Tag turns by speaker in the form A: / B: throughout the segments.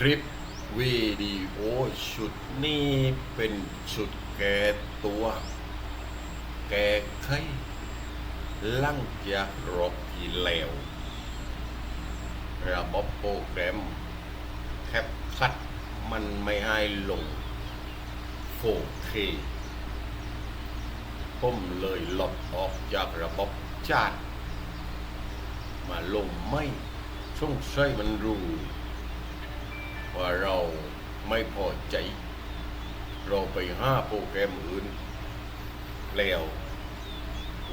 A: คลิปวิดีโอชุดนี้เป็นชุดแก้ตัว แก้ไขหลังจากรบที่แล้วระบบโปรแกรมแคปคัดมันไม่ให้ลง 4K ผมเลยหลบออกจากระบบจาดมาลงไม่ช่องใช้มันรู้ ว่าเราไม่พอใจ เราไปห้าโปรแกรมอื่น แล้ว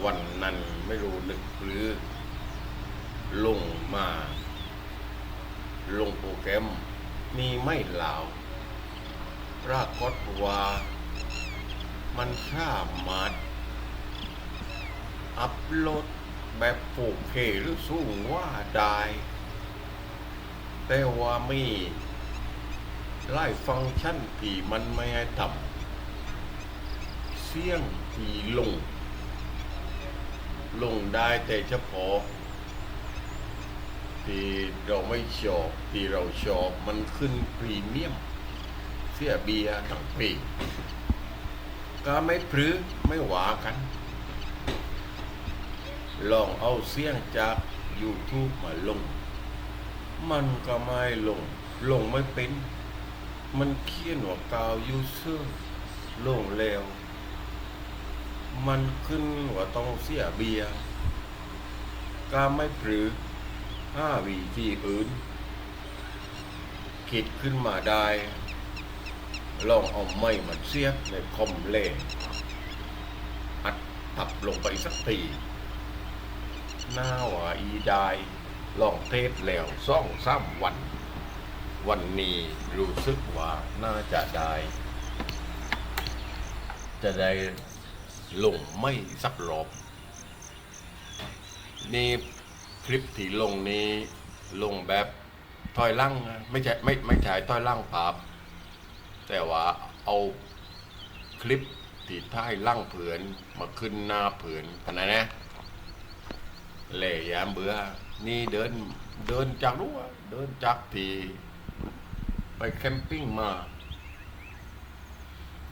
A: วันนั้นไม่รู้นึกหรือ ลงมา ลงโปรแกรมนี่ไม่หลาวปรากฏว่า มันสามารถอัพโหลดแบบ 4K หรือสูงว่าได้ แต่ว่ามี ไล่ฟังก์ชันที่มันไม่ให้ทำเสียงที่ลง ลงได้แต่เฉพาะที่เราไม่ชอบที่เราชอบมันขึ้นพรีเมียม เสียเบียร์ทั้งปีก็ไม่พรื้ไม่หวากัน ลองเอาเสียงจาก YouTube มาลง มันก็ไม่ลง ลงไม่เป็น มันเขียนว่ากาวยูเซอร์ลงแล้ว มันขึ้นว่าต้องเสียเบียร์ก็ไม่ปรือห้าวีที่อื่นคิดขึ้นมาได้ ลองเอาไม้มาเสียบในคอมเล่อัดตับลงไปสักทีหน้าหวาอีได้ลองเทสแล้วซ่องซ้ำวัน วันนี้รู้สึกว่าน่าจะได้ จะได้ลงไม่สักรอบนี่คลิปที่ลงนี้ลงแบบถอยล่างไม่ใช่ไม่ไม่ใช่ถอยล่างภาพ แต่ว่าเอาคลิปที่ท้ายล่างเผือนมาขึ้นหน้าเผือนขนาดนะเล่ยามเบื่อนี่เดินเดินจากรั้วเดินจากที่ ไปแคมปิ้งมา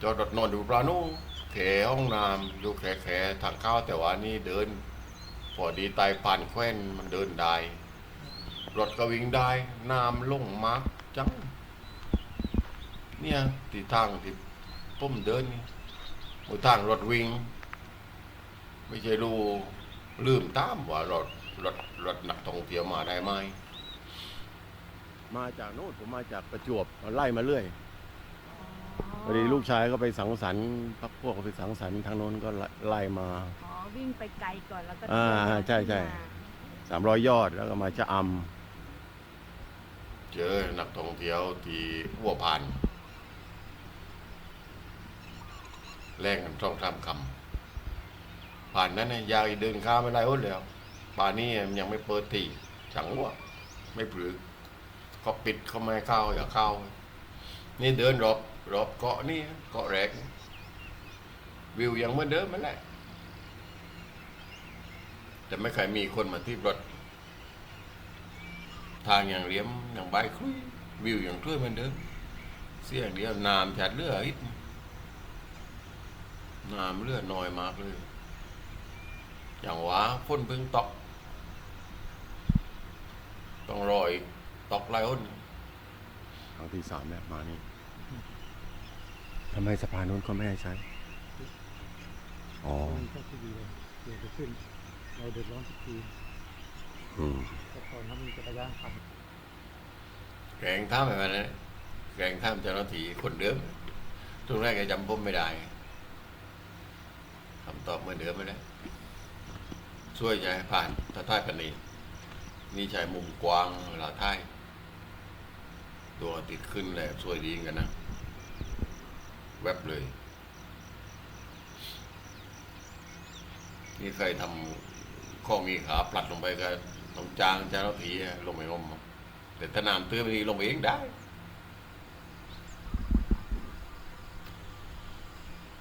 A: จอดรถนอนอยู่ปลาโน่แขห้องน้ำอยู่แขแขทางเข้าแต่ว่านี่เดิน พอดีตายผ่านแคว้นมันเดินได้รถก็วิ่งได้น้ำลงมากจัง เนี่ยที่ทางที่ผมเดินนี่บนทางรถวิ่ง ไม่ใช่รู้ลืมตามว่ารถรถรถนักท่องเที่ยวมาได้ไหม มาจากโน่นผมมาจากประจวบไล่มาเรื่อยพอดีลูกชายก็ไปสังสรรค์พักพวกก็ไปสังสรรค์ทางโน้นก็ไล่มา
B: อ๋อวิ่งไปไกลก่อนแล้วก็
A: อ่า
B: เดิน
A: ใช่ใช่
B: มา
A: สามร้อยยอดแล้วก็มาชะอำเจอนักท่องเที่ยวที่หัวพานแล่งกันต้องทำคำผ่านนั้นเนี่ยยายเดินข้ามไม่ได้หมดแล้วป่านนี้มันยังไม่เปิดตีจังหวะไม่ปรือ เขาปิดเขาไม่เข้าอย่าเข้า นี่เดินรอบรอบเกาะนี่เกาะแรก วิวยังเหมือนเดิมมันแหละแต่ไม่เคยมีคนมาที่รถ ทางอย่างเลี่ยมอย่างใบคลุยวิวอย่างช่วยเหมือนเดิม เสียงเดียวน้ำจัดเลืออิดน้ำเลือดน้อยมากเลย อย่างหวาฝนพิ่งตอกต้องรอย ตกไรอ้นครั้งที่สามเนี่ยมานี่ทำไมสะพานนู้นเขาไม่ให้ใช้ อ๋อ
C: ก็คือดีเลยเกิดขึ้น เราเดือดร้อนทุกที
A: อืม
C: แต่ก่อนเขามีจักรยานขับ
A: แกงท่ามไปมันนะแกงท่ามเจ้าหน้าที่คนเดิมช่วงแรกแกจำผมไม่ได้คำตอบเหมือนเดิมไม่ได้ช่วยใจให้ผ่านถ้าท่ายปานนีนี่ใช้มุมกว้างเวลาท่าย ตัวติดขึ้นแหละช่วยดีกันนะ แวบเลย นี่เคยทำข้อมีขาปลัดลงไปก็ต้องจางจ้าหน้าที่ลงไปงมแต่ถ้าน้ำตื้นไปลงไปเองได้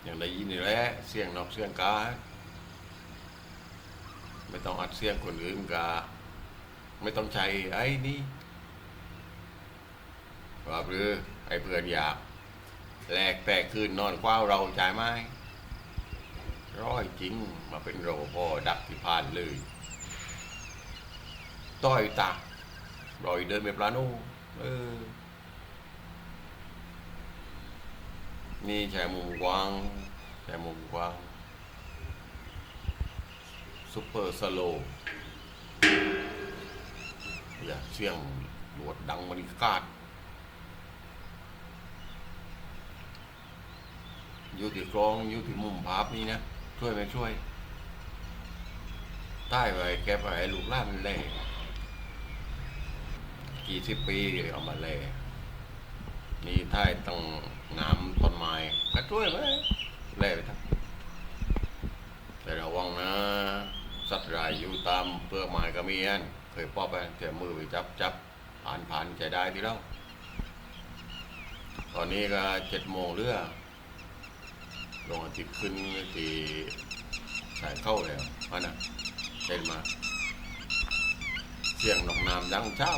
A: อย่างได้ยินนี่แหละเสียงนอกเสียงกาไม่ต้องอัดเสียงคนอื่นกาไม่ต้องใช้ไอ้นี่ ไปว่าหรือไอ้เพื่อนอยากแหลกแต่คืนนอนคว้าเราจ่ายไหมร้อยจริงมาเป็นโรพอดักที่พานเลย ต้อยตารอยเดินไปปลาโนเออ นี่แชร์มุมกว้างแชร์มุมกว้างซุปเปอร์สโลอย่าเสี่ยงหลวดดังมันคาด อยู่ที่กรองอยู่ที่มุมภาพนี่นะช่วยไหมช่วยใต้ไว้แกไปให้ลูกล้านมันแล่กี่สิบปีเอามาแล่นี่ใต้ต้องงามต้นไม้ก็ช่วยไว้แล่ไปทั้งแต่ระวังนะ สัตว์รายอยู่ตามเปลือกไม้ก็มีอันเคยป้อไปแต่มือไปจับจับผ่านผ่านใจได้ทีแล้วตอนนี้ก็เจ็ดโมงเรือ ลงอาทิตย์ขึ้นที่สายเข้าแล้วอันน่ะเดินมาเสียงนกน้ำดังเช้า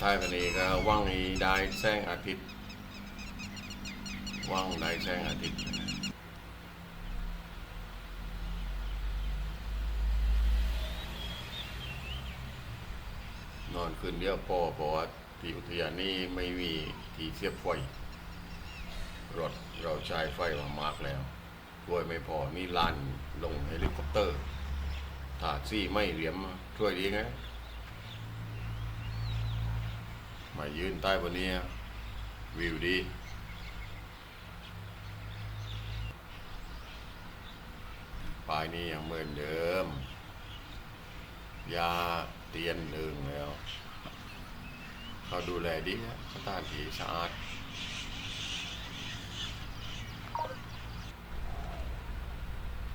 A: ท้ายวันนี้ก็ว่างอีได้แสงอาทิตย์ว่างได้แสงอาทิตย์ นอน คืนเดียวพอเพราะว่าที่อุทยานนี้ไม่มีที่เสียบไฟรถเราใช้ไฟมามากแล้วด้วยไม่พอนี่ลานลงเฮลิคอปเตอร์ถ้าซี่ไม่เหลี่ยมช่วยดีไงมายืนใต้บนนี้วิวดีปลายนี้ยังเหมือนเดิม ยาเตียนหนึ่งแล้ว เขาดูแลดีนะสถานที่สะอาด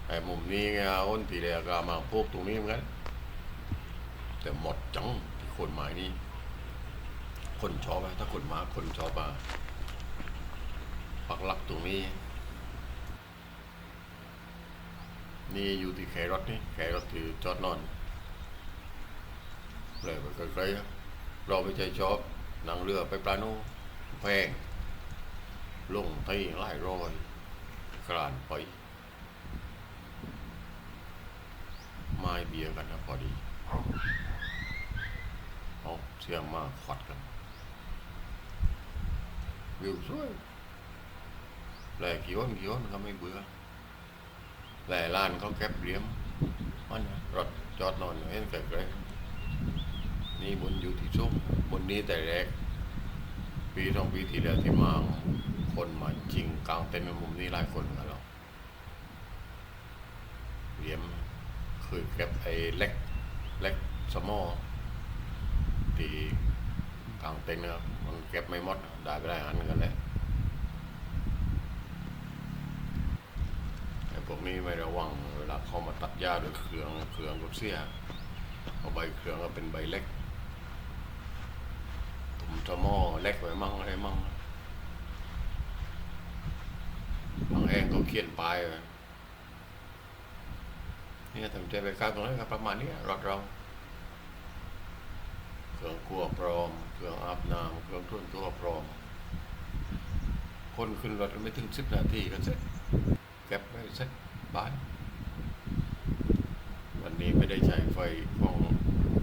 A: ไอ้มุมนี้ไงอ้นทีแรกก็มาพวกตรงนี้เหมือนกันแต่หมดจังที่คนหมายนี้ คนชอบอะถ้าคนมาคนชอบมาปักหลักตรงนี้ นี่อยู่ที่แครอทนี่แครอทที่จอดนอนเลยไปไกลๆอะ เราไม่ใจชอบนั่งเรือไปปลาโนแพงลงที่ไล่รอยกลานไปไม้เบียร์กันนะพอดีเอาเสียงมาขวัดกันวิวสวยแหล่กี่วันกี่วันก็ไม่เบื่อแหล่ลานเขาแก็บเหลี่ยมมันนะรถจอดนอนอยู่เห็นไกลๆ นี่บนอยู่ที่ซุ้มบนนี้แต่แรก ปีสองปีที่แล้วที่มาคนมาจริงกลางเต็นท์ในมุมนี้หลายคนกันแล้วเหลี่ยมคือเก็บไอ้เล็กเล็กสมอที่กลางเต็นท์นะครับมันเก็บไม่หมดได้ไปได้อันกันแหล้วไอ้พวกนี้ไม่ระวังเวลาเขามาตัดหญ้าด้วยเครื่องเครื่องก็เสียเอาใบเครื่องก็เป็นใบเล็ก ตุ่มตะหม้อเล็กไว้มั่งอะไรมั่งบางแห่งก็เขียนป้ายไว้เนี่ยทำใจไปกลางตรงนั้นก็ประมาณนี้รถเราเครื่องครัวพร้อม เครื่องอาบน้ำเครื่องทุ่นตัวพร้อม คนขึ้นรถไม่ถึงสิบนาทีก็เสร็จเก็บไว้เสร็จบายวันนี้ไม่ได้ใช้ไฟของ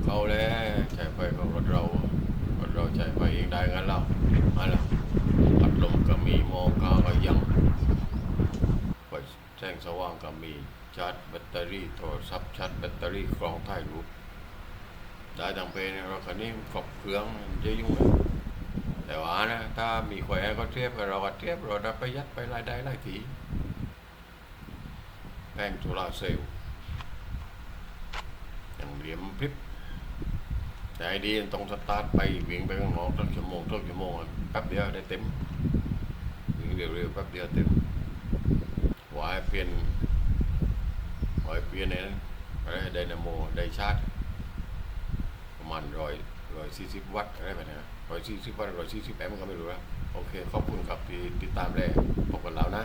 A: เขาแล้วใช้ไฟของรถเรา ใช้ไฟเองได้งั้นเรามาแล้วพัดลมก็มีมอกาก็ยังไฟแสงสว่างก็มีชาร์จแบตเตอรี่โทรศัพท์ชาร์จแบตเตอรี่กรองถ่ายรูปได้ดังเพลงในรถคันนี้ครบเครื่องจะยุ่งไหมแต่ว่านะ ถ้ามีแขวนก็เทียบกับเราก็เทียบเราได้ประหยัดไปรายได้หลายทีแผงโซลาร์เซลล์อย่างเหลี่ยมพริบ แต่ไอ้ดีต้องสตาร์ทไปวิ่งไปข้างนอกสักชั่วโมงสักชั่วโมงแป๊บเดียวได้เต็มวิ่งเร็วๆแป๊บเดียวเต็มวายเปลี่ยนวายเปลี่ยนเนี่ยนอะไรไดนาโมไดชาร์จประมาณร้อยร้อยสี่สิบวัตต์อะไรแบบนี้ร้อยสี่สิบวัตต์ร้อยสี่สิบแอมป์ก็ไม่รู้แล้วโอเคขอบคุณครับที่ติดตามแลพบกันแล้วนะ